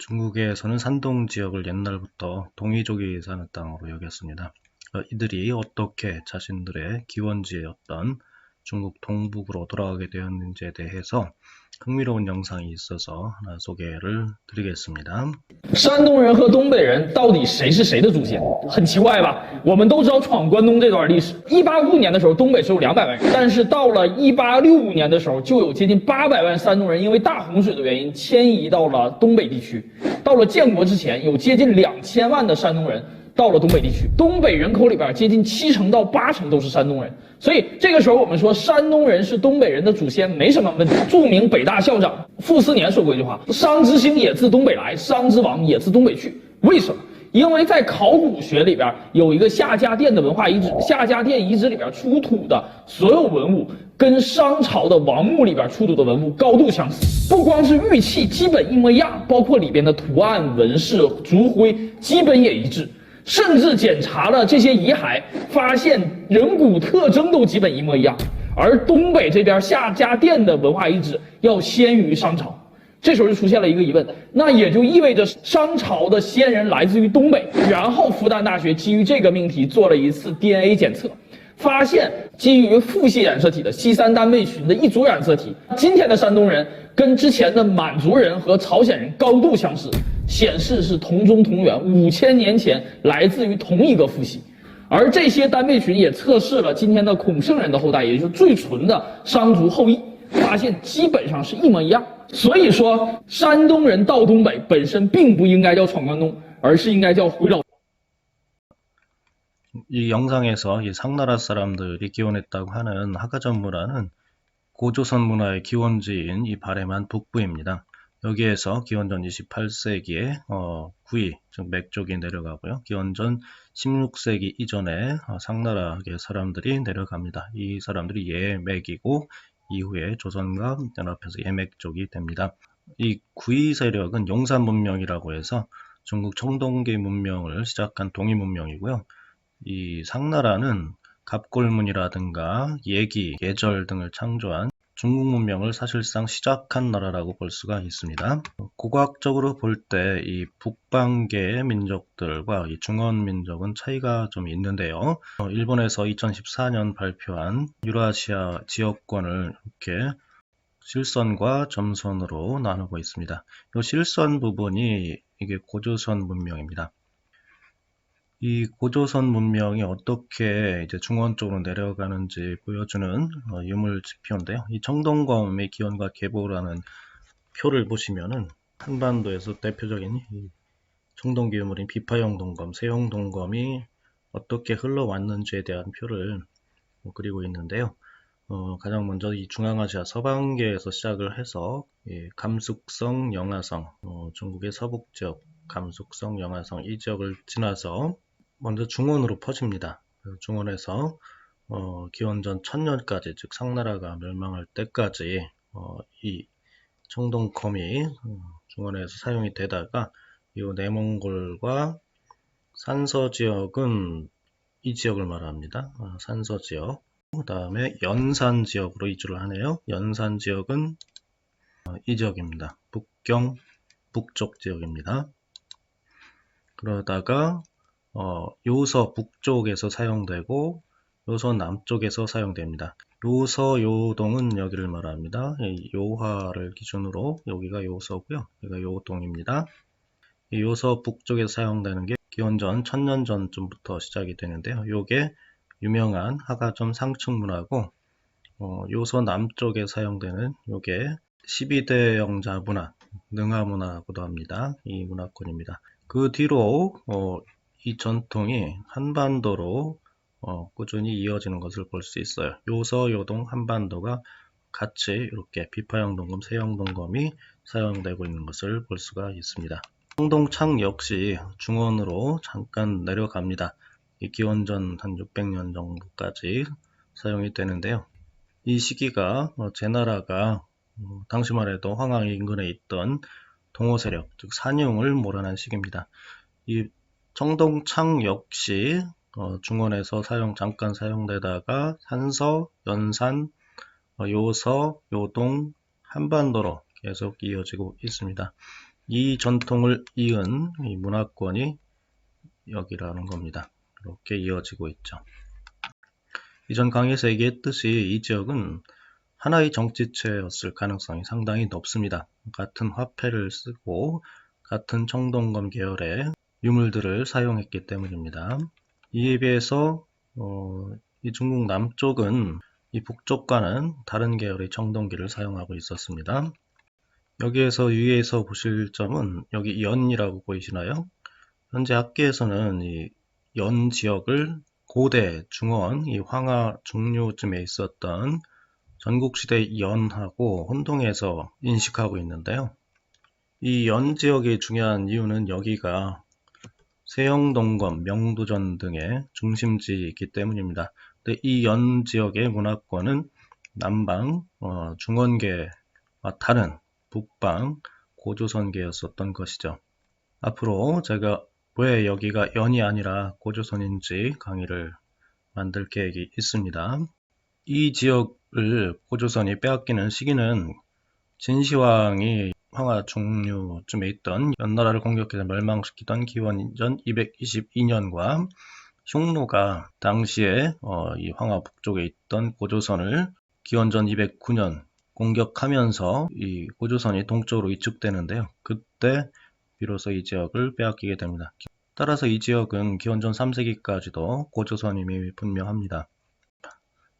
중국에서는 산동 지역을 옛날부터 동이족이 사는 땅으로 여겼습니다. 어, 이들이 어떻게 자신들의 기원지였던 중국 동북으로 돌아가게 되었는지에 대해서 흥미로운 영상이 있어서 하나 소개를 드리겠습니다. 山东人和东北人到底谁是谁的祖先？很奇怪吧？我们都知道闯关东这段历史。一八五五年的时候，东北只有两百万人，但是到了一八六五年的时候，就有接近八百万山东人因为大洪水的原因迁移到了东北地区。到了建国之前，有接近两千万的山东人 到了东北地区。东北人口里边接近七成到八成都是山东人，所以这个时候我们说山东人是东北人的祖先没什么问题。著名北大校长傅斯年说过一句话：“商之兴也自东北来，商之亡也自东北去。”为什么？因为在考古学里边有一个夏家店的文化遗址，夏家店遗址里边出土的所有文物跟商朝的王墓里边出土的文物高度相似，不光是玉器基本一模一样，包括里边的图案、纹饰、族徽基本也一致。甚至检查了这些遗骸，发现人骨特征都基本一模一样。而东北这边夏家店的文化遗址要先于商朝，这时候就出现了一个疑问，那也就意味着商朝的先人来自于东北。然后复旦大学基于这个命题做了一次 DNA 检测，发现基于父系染色体的西三单倍群的一组染色体，今天的山东人跟之前的满族人和朝鲜人高度相似。显示是同宗同源，五千年前来自于同一个父系，而这些单倍群也测试了今天的孔圣人的后代，也就是最纯的商族后裔，发现基本上是一模一样。所以说，山东人到东北本身并不应该叫闯关东，而是应该叫回老。 이 영상에서 이 상나라 사람들이 기원했다고 하는 하가전 문화는 고조선 문화의 기원지인 이 바레만 북부입니다. 여기에서 기원전 28세기에 어, 구이, 즉 맥족이 내려가고요. 기원전 16세기 이전에 어, 상나라의 사람들이 내려갑니다. 이 사람들이 예맥이고 이후에 조선과 연합해서 예맥족이 됩니다. 이 구이 세력은 용산 문명이라고 해서 중국 청동기 문명을 시작한 동이 문명이고요. 이 상나라는 갑골문이라든가 예기, 예절 등을 창조한 중국 문명을 사실상 시작한 나라라고 볼 수가 있습니다. 고고학적으로 볼 때 이 북방계 민족들과 이 중원 민족은 차이가 좀 있는데요. 어, 일본에서 2014년 발표한 유라시아 지역권을 이렇게 실선과 점선으로 나누고 있습니다. 이 실선 부분이 이게 고조선 문명입니다. 이 고조선 문명이 어떻게 이제 중원 쪽으로 내려가는지 보여주는 어, 유물 지표인데요. 이 청동검의 기원과 계보라는 표를 보시면은 한반도에서 대표적인 이 청동기 유물인 비파형 동검, 세형 동검이 어떻게 흘러왔는지에 대한 표를 뭐 그리고 있는데요. 어, 가장 먼저 이 중앙아시아 서방계에서 시작을 해서 이 감숙성, 영하성, 어, 중국의 서북 지역, 감숙성, 영하성 이 지역을 지나서 먼저 중원으로 퍼집니다. 중원에서 어, 기원전 1000년까지 즉 상나라가 멸망할 때까지 어, 이 청동컴이 어, 중원에서 사용이 되다가 이 내몽골과 산서 지역은 이 지역을 말합니다. 어, 산서 지역. 그 다음에 연산 지역으로 이주를 하네요. 연산 지역은 어, 이 지역입니다. 북경 북쪽 지역입니다. 그러다가 어, 요서 북쪽에서 사용되고 요서 남쪽에서 사용됩니다. 요서 요동은 여기를 말합니다. 요화를 기준으로 여기가 요서고요. 여기가 요동입니다. 요서 북쪽에서 사용되는 게 기원전 1000년 전쯤부터 시작이 되는데요. 요게 유명한 하가점 상층문화고 어, 요서 남쪽에 사용되는 요게 12대 영자 문화, 능화 문화라고도 합니다. 이 문화권입니다. 그 뒤로 어, 이 전통이 한반도로 어, 꾸준히 이어지는 것을 볼 수 있어요. 요서, 요동, 한반도가 같이 이렇게 비파형 동검, 세형 동검이 사용되고 있는 것을 볼 수가 있습니다. 청동창 역시 중원으로 잠깐 내려갑니다. 이 기원전 한 600년 정도까지 사용이 되는데요. 이 시기가 어, 제나라가 어, 당시만 해도 황항 인근에 있던 동호 세력, 즉 산용을 몰아낸 시기입니다. 이 청동창 역시 어, 중원에서 사용 잠깐 사용되다가 산서, 연산, 어, 요서, 요동, 한반도로 계속 이어지고 있습니다. 이 전통을 이은 이 문화권이 여기라는 겁니다. 이렇게 이어지고 있죠. 이전 강의에서 얘기했듯이 이 지역은 하나의 정치체였을 가능성이 상당히 높습니다. 같은 화폐를 쓰고 같은 청동검 계열의 유물들을 사용했기 때문입니다. 이에 비해서 어, 이 중국 남쪽은 이 북쪽과는 다른 계열의 청동기를 사용하고 있었습니다. 여기에서 유의해서 보실 점은 여기 연이라고 보이시나요? 현재 학계에서는 이 연 지역을 고대, 중원, 이 황하 중류쯤에 있었던 전국시대 연하고 혼동해서 인식하고 있는데요. 이 연 지역의 중요한 이유는 여기가 세영동검, 명도전 등의 중심지이기 때문입니다. 근데 이 연 지역의 문화권은 남방, 어, 중원계와 다른 북방, 고조선계였었던 것이죠. 앞으로 제가 왜 여기가 연이 아니라 고조선인지 강의를 만들 계획이 있습니다. 이 지역을 고조선이 빼앗기는 시기는 진시황이 황하 중류쯤에 있던 연나라를 공격해서 멸망시키던 기원전 222년과 흉노가 당시에 어, 이 황하 북쪽에 있던 고조선을 기원전 209년 공격하면서 이 고조선이 동쪽으로 위축되는데요. 그때 비로소 이 지역을 빼앗기게 됩니다. 따라서 이 지역은 기원전 3세기까지도 고조선임이 분명합니다.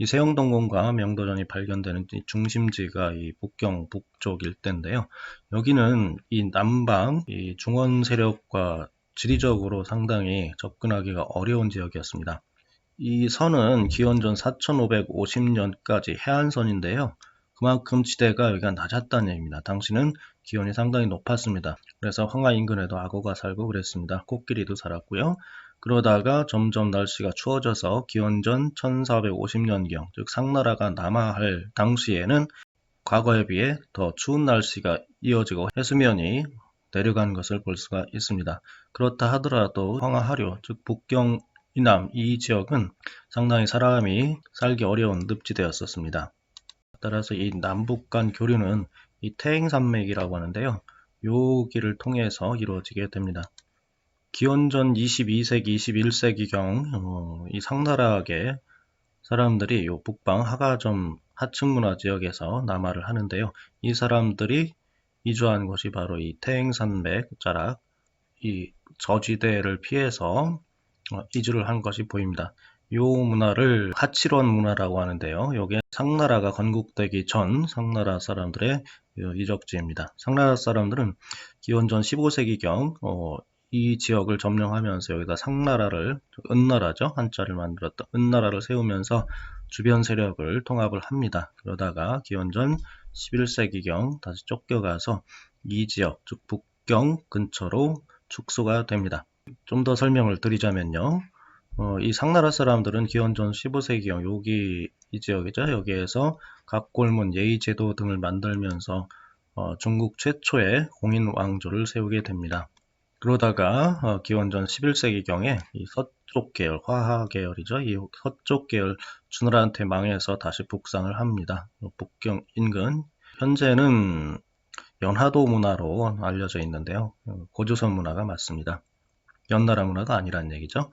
이 세영동공과 명도전이 발견되는 이 중심지가 이 북경 북쪽 일대인데요. 여기는 이 남방 이 중원 세력과 지리적으로 상당히 접근하기가 어려운 지역이었습니다. 이 선은 기원전 4550년까지 해안선인데요. 그만큼 지대가 여기가 낮았다는 얘기입니다. 당시는 기온이 상당히 높았습니다. 그래서 황하 인근에도 악어가 살고 그랬습니다. 코끼리도 살았고요. 그러다가 점점 날씨가 추워져서 기원전 1450년경, 즉 상나라가 남하할 당시에는 과거에 비해 더 추운 날씨가 이어지고 해수면이 내려간 것을 볼 수가 있습니다. 그렇다 하더라도 황하하류, 즉 북경 이남 이 지역은 상당히 사람이 살기 어려운 늪지대였었습니다. 따라서 이 남북 간 교류는 이 태행산맥이라고 하는데요. 요 길을 통해서 이루어지게 됩니다. 기원전 22세기, 21세기경 어, 이 상나라계 사람들이 요 북방 하가점 하층 문화 지역에서 남하를 하는데요. 이 사람들이 이주한 곳이 바로 이 태행산맥 자락 이 저지대를 피해서 어, 이주를 한 것이 보입니다. 요 문화를 하치론 문화라고 하는데요. 요게 상나라가 건국되기 전 상나라 사람들의 이적지입니다. 상나라 사람들은 기원전 15세기경 어, 이 지역을 점령하면서 여기다 상나라를 은나라죠 한자를 만들었던 은나라를 세우면서 주변 세력을 통합을 합니다. 그러다가 기원전 11세기경 다시 쫓겨가서 이 지역 즉 북경 근처로 축소가 됩니다. 좀 더 설명을 드리자면요. 어, 이 상나라 사람들은 기원전 15세기경 여기 이 지역이죠. 여기에서 각골문 예의 제도 등을 만들면서 어, 중국 최초의 공인 왕조를 세우게 됩니다. 그러다가 어, 기원전 11세기경에 이 서쪽 계열, 화하 계열이죠. 이 서쪽 계열 주나라한테 망해서 다시 북상을 합니다. 북경 인근 현재는 연하도 문화로 알려져 있는데요. 어, 고조선 문화가 맞습니다. 연나라 문화가 아니란 얘기죠.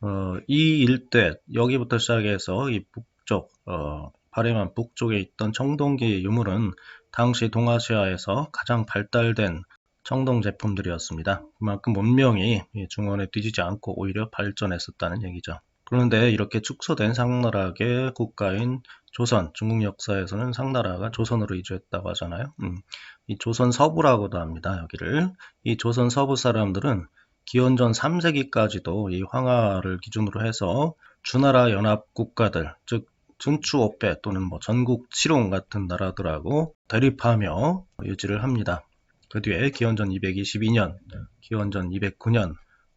어, 이 일대 여기부터 시작해서 이 북쪽 어, 바레만 북쪽에 있던 청동기 유물은 당시 동아시아에서 가장 발달된 청동 제품들이었습니다. 그만큼 문명이 중원에 뒤지지 않고 오히려 발전했었다는 얘기죠. 그런데 이렇게 축소된 상나라계 국가인 조선, 중국 역사에서는 상나라가 조선으로 이주했다고 하잖아요. 음, 이 조선 서부라고도 합니다. 여기를 이 조선 서부 사람들은 기원전 3세기까지도 이 황하를 기준으로 해서 주나라 연합 국가들, 즉 춘추 오패 또는 뭐 전국 칠홍 같은 나라들하고 대립하며 유지를 합니다. 그 뒤에 기원전 222년, 기원전 209년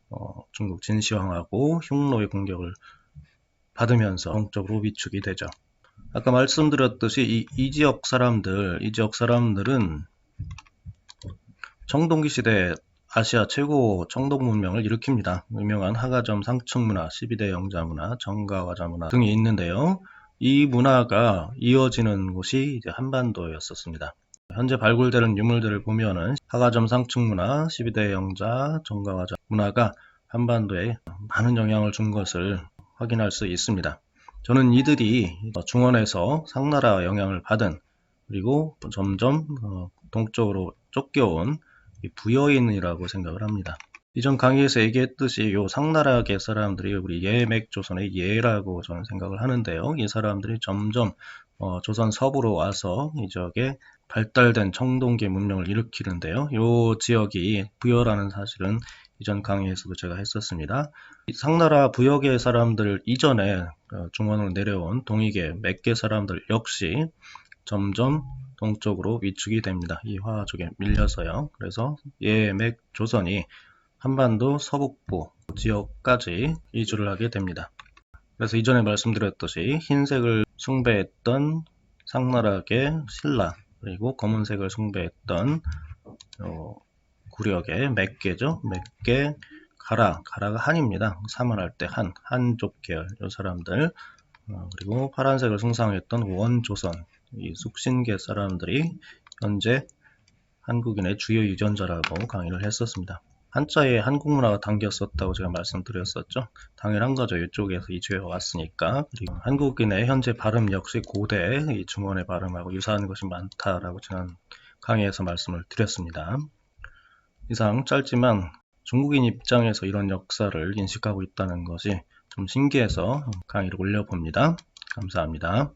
어, 중국 진시황하고 흉노의 공격을 받으면서 동쪽으로 위축이 되죠. 아까 말씀드렸듯이 이, 이 지역 사람들, 이 지역 사람들은 청동기 시대 아시아 최고 청동 문명을 일으킵니다. 유명한 하가점 상층 문화, 12대 영자 문화, 정가화자문화 등이 있는데요. 이 문화가 이어지는 곳이 이제 한반도였었습니다. 현재 발굴되는 유물들을 보면은 하가점 상층문화, 12대 영자, 정가화자 문화가 한반도에 많은 영향을 준 것을 확인할 수 있습니다. 저는 이들이 중원에서 상나라 영향을 받은 그리고 점점 어, 동쪽으로 쫓겨온 이 부여인이라고 생각을 합니다. 이전 강의에서 얘기했듯이 요 상나라계 사람들이 우리 예맥 조선의 예라고 저는 생각을 하는데요. 이 사람들이 점점 어, 조선 서부로 와서 이 지역에 발달된 청동기 문명을 일으키는데요. 요 지역이 부여라는 사실은 이전 강의에서도 제가 했었습니다. 이 상나라 부여계 사람들 이전에 어, 중원으로 내려온 동이계 맥계 사람들 역시 점점 동쪽으로 위축이 됩니다. 이 화족에 밀려서요. 그래서 예맥 조선이 한반도 서북부 지역까지 이주를 하게 됩니다. 그래서 이전에 말씀드렸듯이 흰색을 숭배했던 상나라계 신라 그리고 검은색을 숭배했던 어, 구력의 맥계죠. 맥계 가라 가라가 한입니다. 사만할 때 한, 한족 계열 이 사람들 어, 그리고 파란색을 숭상했던 원조선 이 숙신계 사람들이 현재 한국인의 주요 유전자라고 강의를 했었습니다. 한자에 한국 문화가 담겼었다고 제가 말씀드렸었죠. 당연한 거죠. 이쪽에서 이주해 왔으니까. 그리고 한국인의 현재 발음 역시 고대 이 중원의 발음하고 유사한 것이 많다라고 지난 강의에서 말씀을 드렸습니다. 이상 짧지만 중국인 입장에서 이런 역사를 인식하고 있다는 것이 좀 신기해서 강의를 올려봅니다. 감사합니다.